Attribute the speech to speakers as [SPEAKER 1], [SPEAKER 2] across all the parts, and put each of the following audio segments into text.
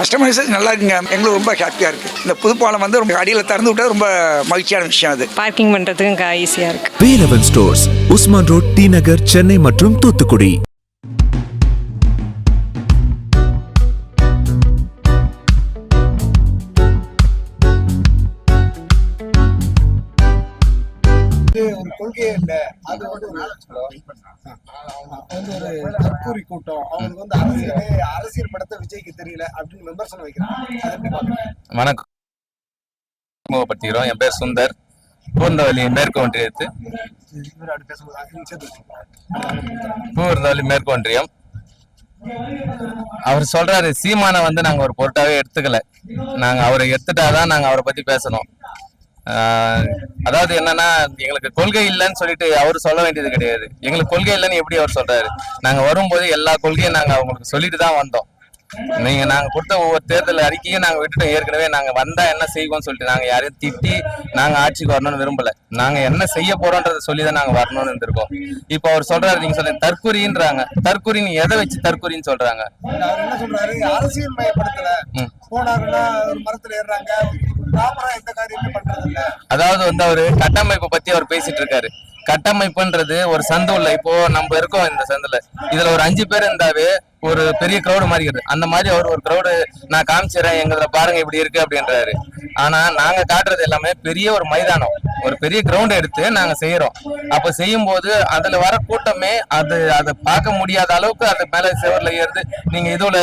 [SPEAKER 1] Customisation நல்லா இருக்குங்க. எங்களுக்கு ரொம்ப ஹாப்பியாக இருக்குது இந்த புதுப்பாலம் வந்து ரொம்ப அடியில் திறந்து விட்டது ரொம்ப மகிழ்ச்சியான விஷயம் அது.
[SPEAKER 2] பார்க்கிங் பண்ணுறதுக்கும் ஈஸியாக இருக்குது
[SPEAKER 3] Velavan stores Usman road T Nagar Chennai மற்றும் தூத்துக்குடி.
[SPEAKER 4] கொள்கையே இல்ல. வந்து ஒரு தற்கூரி கூட்டம். அவங்களுக்கு வந்து அரசியலே அரசியல் படத்தை விஜய்க்கு தெரியல அப்படின்னு விமர்சனம் வைக்கிறாங்க.
[SPEAKER 5] வணக்கம். அறிமுகப்படுத்திக்கிறோம் என் பேர் சுந்தர். பூர்ந்தவல்லி மேற்கு ஒன்றியத்து. பூர்ந்தவல்லி மேற்கு ஒன்றியம் அவர் சொல்றாரு சீமானை வந்து நாங்க ஒரு பொருட்டாவே எடுத்துக்கல. நாங்க அவரை எடுத்துட்டாதான் நாங்க அவரை பத்தி பேசணும். அதாவது என்னன்னா எங்களுக்கு கொள்கை இல்லைன்னு சொல்லிட்டு அவர் சொல்ல வேண்டியது கிடையாது. எங்களுக்கு கொள்கை இல்லைன்னு எப்படி அவர் சொல்றாரு? நாங்க வரும்போது எல்லா கொள்கையும் நாங்க அவங்களுக்கு சொல்லிட்டு தான் வந்தோம். நீங்க நாங்க கொடுத்த ஒவ்வொரு தேர்தல் அறிக்கையும் நாங்க விட்டுட்டோம். ஏற்கனவே நாங்க வந்தா என்ன செய்வோம்னு சொல்லிட்டு நாங்க யாரையும் திட்டி நாங்க ஆட்சிக்கு வரணும்னு விரும்பல. நாங்க என்ன செய்ய போறோன்றதை சொல்லி தான் நாங்க வரணும்னு இருந்திருக்கோம். இப்போ அவர் சொல்றாரு நீங்க சொல்ல தற்குறின்றாங்க தற்குறின்னு எதை வச்சு தற்குறின்னு சொல்றாங்க?
[SPEAKER 4] அவர் என்ன சொல்றாரு? அரசியல் மயப்படுத்தல
[SPEAKER 5] ம்.
[SPEAKER 4] போனாங்கன்னா ஒரு மரத்துல ஏறுறாங்க.
[SPEAKER 5] அதாவது வந்து அவரு கட்டமைப்பு பத்தி அவர் பேசிட்டு இருக்காரு. கட்டமைப்புன்றது ஒரு சந்து உள்ள இப்போ நம்ம இருக்கோம் இந்த சந்துல. இதுல ஒரு அஞ்சு பேர் இருந்தாவே ஒரு பெரிய க்ரௌடு மாறிக்கிறது அந்த மாதிரி அவர் ஒரு க்ரௌடு நான் காமிச்சிடுறேன் எங்களை பாருங்க இப்படி இருக்கு அப்படின்றாரு. ஆனா நாங்க காட்டுறது எல்லாமே பெரிய ஒரு மைதானம். ஒரு பெரிய கிரவுண்ட் எடுத்து நாங்க செய்யறோம் அப்ப செய்யும் போது அதுல வர கூட்டமே அது அதை பார்க்க முடியாத அளவுக்கு அது மேல செவர்ல ஏறுது. நீங்க இதுல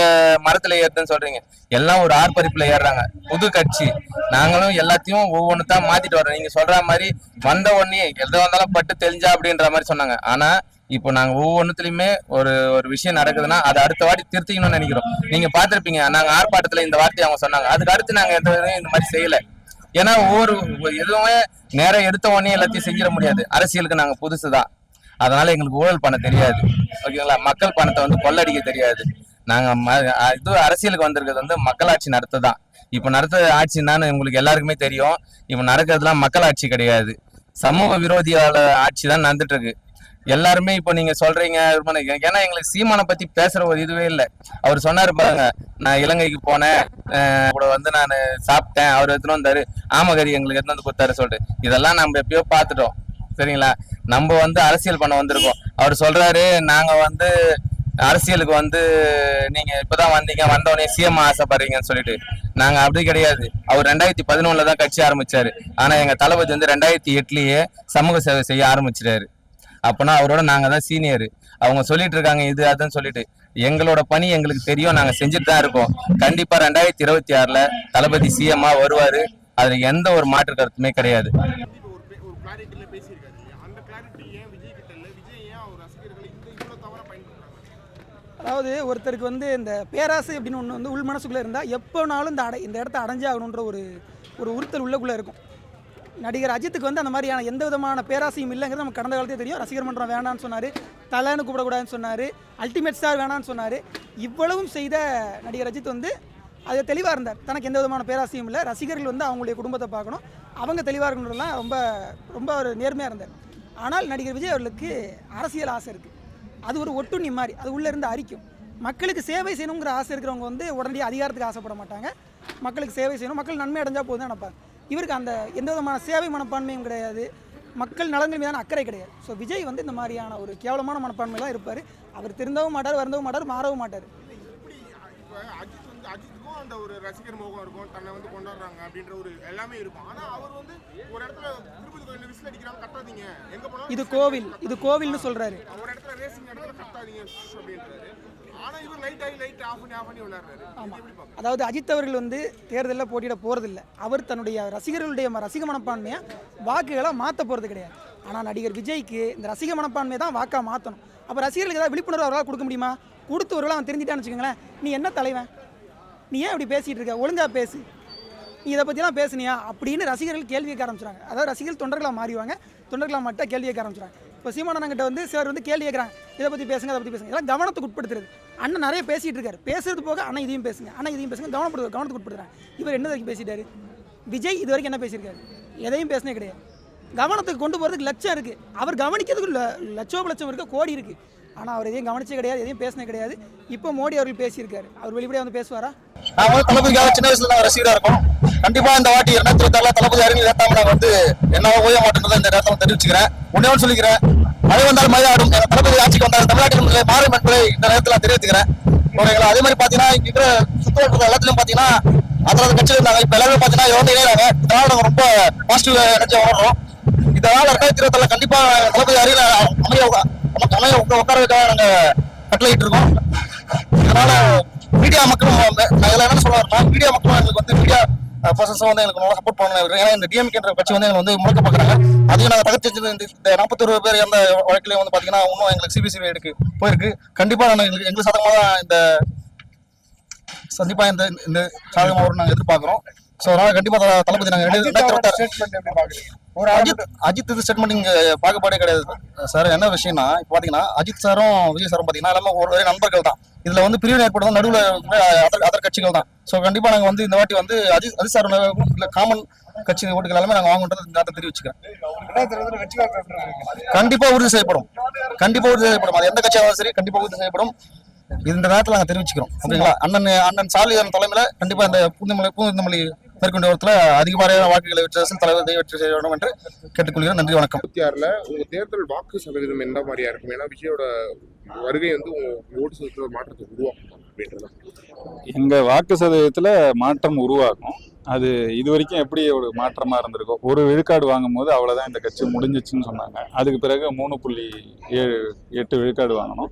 [SPEAKER 5] மரத்துல ஏறுதுன்னு சொல்றீங்க. எல்லாம் ஒரு ஆர்ப்பரிப்புல ஏறுறாங்க. புது கட்சி. நாங்களும் எல்லாத்தையும் ஒவ்வொன்னு தான் மாத்திட்டு வரோம் நீங்க சொல்ற மாதிரி வந்த உடனே எது வந்தாலும் பட்டு தெரிஞ்சா அப்படின்ற மாதிரி சொன்னாங்க. ஆனா இப்போ நாங்க ஒவ்வொன்றுத்துலயுமே ஒரு ஒரு விஷயம் நடக்குதுன்னா அதை அடுத்த வாட்டி திருத்திக்கணும்னு நினைக்கிறோம். நீங்க பாத்திருப்பீங்க நாங்க ஆர்ப்பாட்டத்துல இந்த வார்த்தையை அவங்க சொன்னாங்க. அதுக்கு அடுத்து நாங்க எந்த இந்த மாதிரி செய்யல. ஏன்னா ஒவ்வொரு எதுவுமே நேரம் எடுத்த உடனே எல்லாத்தையும் செஞ்சிட முடியாது. அரசியலுக்கு நாங்க புதுசுதான் அதனால எங்களுக்கு ஊழல் பண்ண தெரியாது. ஓகேங்களா? மக்கள் பணத்தை வந்து கொள்ளடிக்க தெரியாது. நாங்க ம- இது அரசியலுக்கு வந்திருக்கிறது வந்து மக்களாட்சி நடத்ததான் தான் இப்போ நடத்த ஆட்சின்னு உங்களுக்கு எல்லாருக்குமே தெரியும். இப்போ நடக்கிறதுலாம் மக்களாட்சி கிடையாது. சமூக விரோதியால ஆட்சி தான் நடந்துட்டு இருக்கு. எல்லாருமே இப்போ நீங்க சொல்றீங்க ஏன்னா எங்களுக்கு சீமானை பத்தி பேசுற ஒரு இதுவே இல்லை. அவர் சொன்னாரு பாருங்க நான் இலங்கைக்கு போனேன் கூட வந்து நான் சாப்பிட்டேன் அவர் எடுத்துன்னு வந்தாரு ஆமகரி எங்களுக்கு எடுத்துன்னு வந்து கொடுத்தாரு சொல்லிட்டு. இதெல்லாம் நம்ம எப்பயோ பார்த்துட்டோம் சரிங்களா? நம்ம வந்து அரசியல் பண்ண வந்திருக்கோம். அவர் சொல்றாரு நாங்க வந்து அரசியலுக்கு வந்து நீங்க இப்பதான் வந்தீங்க வந்தவொடனே சிஎம் ஆசைப்படுறீங்கன்னு சொல்லிட்டு. நாங்க அப்படி கிடையாது. அவர் ரெண்டாயிரத்தி பதினொன்னுல தான் கட்சி ஆரம்பிச்சாரு. ஆனா எங்க தளபதி வந்து ரெண்டாயிரத்தி எட்டுலயே சமூக சேவை செய்ய ஆரம்பிச்சிட்டாரு. அப்பனா அவரோட நாங்க தான் சீனியர் அவங்க சொல்லிட்டு இருக்காங்க இது அதுன்னு சொல்லிட்டு. எங்களோட பணி எங்களுக்கு தெரியும் நாங்க செஞ்சுட்டு தான் இருக்கோம். கண்டிப்பா ரெண்டாயிரத்தி இருபத்தி ஆறுல தளபதி சிஎம்மா வருவாரு. அதுல எந்த ஒரு மாற்று கருத்துமே கிடையாது.
[SPEAKER 6] அதாவது ஒருத்தருக்கு வந்து இந்த பேராசை அப்படின்னு ஒன்று வந்து உள் மனசுக்குள்ளே இருந்தால் எப்போனாலும் இந்த அடை இந்த இடத்த அடைஞ்சே ஆகணுன்ற ஒரு ஒரு உறுத்தல் உள்ளக்குள்ளே இருக்கும். நடிகர் அஜித்துக்கு வந்து அந்த மாதிரியான எந்த விதமான பேராசையும் இல்லைங்கிறது நமக்கு கடந்த காலத்தே தெரியும். ரசிகர் மன்றம் வேணான்னு சொன்னார். தலைன்னு கூப்பிடக்கூடாதுன்னு சொன்னார். அல்டிமேட் ஸ்டார் வேணான்னு சொன்னார். இவ்வளவும் செய்த நடிகர் அஜித் வந்து அது தெளிவாக இருந்தார். தனக்கு எந்த விதமான பேராசையும் இல்லை. ரசிகர்கள் வந்து அவங்களுடைய குடும்பத்தை பார்க்கணும். அவங்க தெளிவாக இருக்கணும்லாம் ரொம்ப ரொம்ப ஒரு நேர்மையாக இருந்தார். ஆனால் நடிகர் விஜய் அவர்களுக்கு அரசியல் ஆசை இருக்குது அது ஒரு ஒட்டுண்ணி மாதிரி. அது உள்ளே இருந்து அரிக்கும். மக்களுக்கு சேவை செய்யணுங்கிற ஆசை இருக்கிறவங்க வந்து உடனடியாக அதிகாரத்துக்கு ஆசைப்பட மாட்டாங்க. மக்களுக்கு சேவை செய்யணும். மக்கள் நன்மை அடைஞ்சால் போதும் நினைப்பாங்க. இவருக்கு அந்த எந்த விதமான சேவை மனப்பான்மையும் கிடையாது. மக்கள் நலன்கள் மீதான அக்கறை கிடையாது. ஸோ விஜய் வந்து இந்த மாதிரியான ஒரு கேவலமான மனப்பான்மையில் இருப்பார். அவர் திருந்தவும் மாட்டார் வருந்தவும் மாட்டார் மாறவும் மாட்டார்.
[SPEAKER 7] அஜித் வந்து அஜித்துக்கும் அந்த ஒரு ரசிகர் மோகம் இருக்கும் தன்னை வந்து கொண்டாடுறாங்க அப்படின்ற ஒரு எல்லாமே இருக்கும். ஆனால் அவர் வந்து ஒரு இடத்துல திருப்பதி கோயில் விசில் அடிக்கிறாங்க கத்தாதீங்க. எங்கே போனாலும்
[SPEAKER 6] இது கோவில் இது கோவில்னு சொல்கிறாரு
[SPEAKER 7] ஒரு இடத்துல ரேசிங் இடத்துல கத்தாதீங்க ஷ் அப்படின்றாரு.
[SPEAKER 6] அதாவது அஜித் அவர்கள் வந்து தேர்தலில் போட்டியிட போகிறதில்ல அவர் தன்னுடைய ரசிகர்களுடைய ரசிக மனப்பான்மையை வாக்குகளை மாற்ற போகிறது கிடையாது. ஆனால் நடிகர் விஜய்க்கு இந்த ரசிக மனப்பான்மையை தான் வாக்காக மாற்றணும் அப்போ ரசிகர்களுக்கு ஏதாவது விழிப்புணர்வு அவரால் கொடுக்க முடியுமா? கொடுத்து ஒருவேளை அவன் தெரிஞ்சிட்டான்னு வச்சுக்கோங்களேன். நீ என்ன தலைவன்? நீ ஏன் இப்படி பேசிகிட்டு இருக்க? ஒழுங்கா பேசு. நீ இதை பற்றிலாம் பேசுனியா? அப்படின்னு ரசிகர்கள் கேள்வி கேட்க ஆரம்பிச்சிடுறாங்க. அதாவது ரசிகர்கள் தொண்டர்களாக மாறிவாங்க தொண்டர்களாக மட்டும் கேள்வி கேட்க ஆரம்பிச்சிடுறாங்க. இப்போ சீமானங்கிட்ட வந்து சார் வந்து கேள்வி கேட்குறாங்க. இதை பற்றி பேசுங்க அதை பற்றி பேசுங்க. இதெல்லாம் கவனத்துக்கு உட்படுத்துறது. அண்ணன் நிறைய பேசிகிட்டு இருக்காரு. பேசுறது போக அண்ணன் இதையும் பேசுங்க அண்ணன் இதையும் பேசுங்க கவனப்படுத்து கவனத்துக்கு உட்படுத்துறாங்க. இவர் என்ன வரைக்கும் பேசிட்டாரு? விஜய் இது வரைக்கும் என்ன பேசியிருக்காரு? எதையும் பேசினே கிடையாது. கவனத்துக்கு கொண்டு போகிறதுக்கு லட்சம் இருக்குது அவர் கவனிக்கிறதுக்கு லட்சோப லட்சம் இருக்குது கோடி இருக்குது ஆனால் அவர் எதையும் கவனிச்சே கிடையாது எதையும் பேசினது கிடையாது. இப்போ மோடி அவர்கள் பேசியிருக்காரு. அவர் வெளிப்படையாக வந்து பேசுவாரா?
[SPEAKER 8] நான் வந்து தளபதிக்காக சின்ன வயசுல நான் ரசிகரா இருக்கும் கண்டிப்பா இந்த வாட்டி இரண்டாயிரத்தி இருபத்தி தளபதி அறிஞர் ஏத்தாம நான் வந்து என்ன ஓய மாட்டேன்றதை இந்த நேரத்தில் தெரிவிச்சுக்கிறேன். ஒன்னே ஒன்று சொல்லிக்கிறேன். மழை வந்தால் மழை ஆடும். தளபதி ஆட்சிக்கு வந்தால் தமிழ்நாட்டில் மாறும் என்பதை இந்த நேரத்தில் நான் தெரிவித்துக்கிறேன். ஓகேங்களா? அதே மாதிரி பாத்தீங்கன்னா இங்க இருக்கிற சுற்றுவட்டத்தில் எல்லாத்துலயும் பாத்தீங்கன்னா அதாவது கட்சியில் இருந்தாங்க. இப்ப எல்லாருமே பாத்தீங்கன்னா இவங்க இணையறாங்க. இதனால ரொம்ப பாசிட்டிவ் எனர்ஜி வளர்றோம். இதனால இரண்டாயிரத்தி இருபத்தி கண்டிப்பா தளபதி அறிஞர் அமைய நம்ம தலையை உட்கா- உட்கார வைக்க நாங்க கட்டளையிட்டு இருக்கோம். அதனால மீடியா மக்களும் வந்து- என்ன சொல்ல மீடியா மக்களும் எங்களுக்கு வந்து மீடியா பர்சன்ஸும் வந்து எனக்கு நல்லா சப்போர்ட் பண்ணணும் ஏன்னா இந்த டிஎம்கேன்ற கட்சி வந்து எங்களை வந்து முழுக்க பார்க்குறாங்க. அதையும் நாங்கள் தகர்த்து இந்த- நாற்பத்தொரு பேர் எந்த வழக்கிலையும் வந்து பார்த்தீங்கன்னா இன்னும் எங்களுக்கு சிபிசிபி எடுக்கு போயிருக்கு. கண்டிப்பாக நான் எங்களுக்கு எங்களுக்கு சாதகமாக தான் இந்த சந்திப்பாக இந்த இந்த சாதகமாக நாங்கள் எதிர்பார்க்குறோம். ஸோ அதனால கண்டிப்பாக தளபதி நாங்கள்
[SPEAKER 4] ஒரு
[SPEAKER 8] அஜித் அஜித் இது ஸ்டேட்மெண்ட் இங்க பாகுபாடே கிடையாது. சார் என்ன விஷயம்னா இப்போ பாத்தீங்கன்னா அஜித் சாரும் விஜய் சாரும் பாத்தீங்கன்னா எல்லாமே ஒரு நண்பர்கள் தான். இதுல வந்து பிரிவினை ஏற்படுறது நடுவில் அதர் அதர் கட்சிகள் தான். ஸோ கண்டிப்பா நாங்க வந்து இந்த வாட்டி வந்து அஜித் அஜித் சார் இல்ல காமன் கட்சி ஓட்டுகள் எல்லாமே நாங்க வாங்குன்றது இந்த தெரிவிச்சுக்கிறேன்.
[SPEAKER 4] ரெண்டாயிரத்தி இருபதுல வெற்றி வாய்ப்பு
[SPEAKER 8] கண்டிப்பா உறுதி செய்யப்படும். கண்டிப்பா உறுதி செய்யப்படும். அது எந்த கட்சியாலும் சரி கண்டிப்பா உறுதி செய்யப்படும். இந்த நேரத்தில் நாங்க தெரிவிச்சுக்கிறோம். ஓகேங்களா அண்ணன் அண்ணன் சாலிதன் தலைமையில கண்டிப்பா இந்த பூந்தமல்லி பூந்தமல்லி மேற்கொண்ட இடத்துல அதிகமான வாக்குகளை வெற்றி அரசியல் தலைவர் வெற்றி செய்ய வேண்டும் என்று கேட்டுக்கொள்கிறேன். நன்றி வணக்கம்.
[SPEAKER 7] இருபத்தி ஆறுல உங்க தேர்தல் வாக்கு சதவீதம் எந்த மாதிரியா இருக்கும்? ஏன்னா விஜயோட வருகை வந்து ஓட்டு சதவீதத்துல மாற்றத்தை உருவாக்கும் அப்படின்றத.
[SPEAKER 9] எங்க வாக்கு சதவீதத்துல மாற்றம் உருவாகும். அது இது வரைக்கும் எப்படி ஒரு மாற்றமாக இருந்திருக்கும் ஒரு விழுக்காடு வாங்கும் போது அவ்வளோதான் இந்த கட்சி முடிஞ்சிச்சுன்னு சொன்னாங்க. அதுக்கு பிறகு மூணு புள்ளி ஏழு எட்டு விழுக்காடு வாங்கணும்.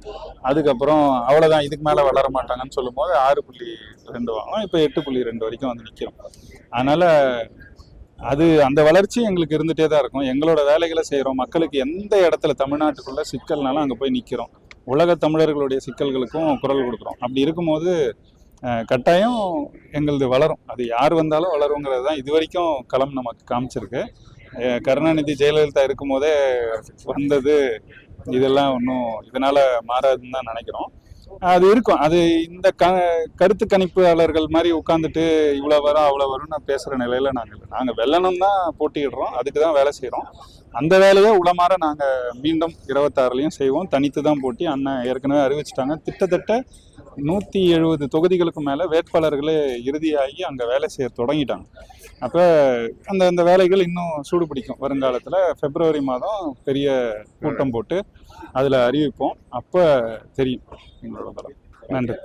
[SPEAKER 9] அதுக்கப்புறம் அவ்வளோதான் இதுக்கு மேலே வளர மாட்டாங்கன்னு சொல்லும்போது ஆறு புள்ளி ரெண்டு வாங்கணும். இப்போ எட்டு புள்ளி ரெண்டு வரைக்கும் வந்து நிற்கிறோம் அதனால் அது அந்த வளர்ச்சி எங்களுக்கு இருந்துகிட்டே தான் இருக்கும். எங்களோட வேலைகளை செய்கிறோம் மக்களுக்கு எந்த இடத்துல தமிழ்நாட்டுக்குள்ளே சிக்கல்னாலும் அங்கே போய் நிற்கிறோம் உலக தமிழர்களுடைய சிக்கல்களுக்கும் குரல் கொடுக்குறோம். அப்படி இருக்கும்போது கட்டாயம் எங்களது வளரும். அது யார் வந்தாலும் வளருங்கிறது தான் இது வரைக்கும் களம் நமக்கு காமிச்சிருக்கு. கருணாநிதி ஜெயலலிதா இருக்கும்போதே வந்தது இதெல்லாம் ஒன்றும் இதனால் மாறாதுன்னு தான் நினைக்கிறோம். அது இருக்கும். அது இந்த க கருத்து கணிப்பாளர்கள் மாதிரி உட்காந்துட்டு இவ்வளோ வரும் அவ்வளோ வரும்னு பேசுகிற நிலையில் நாங்கள் இல்லை. நாங்கள் வெல்லணும் தான் போட்டியிடுறோம். அதுக்கு தான் வேலை செய்கிறோம் அந்த வேலையை உளமாற நாங்கள் மீண்டும் இருபத்தாறுலையும் செய்வோம். தனித்து தான் போட்டி. அண்ணன் ஏற்கனவே அறிவிச்சிட்டாங்க. கிட்டத்தட்ட நூற்றி எழுபது தொகுதிகளுக்கு மேலே வேட்பாளர்களே இறுதியாகி அங்கே வேலை செய்ய தொடங்கிட்டாங்க. அப்போ அந்த அந்த வேலைகள் இன்னும் சூடு பிடிக்கும். வருங்காலத்தில் பிப்ரவரி மாதம் பெரிய கூட்டம் போட்டு அதில் அறிவிப்போம். அப்போ தெரியும் எங்களோட பலம். நன்றி.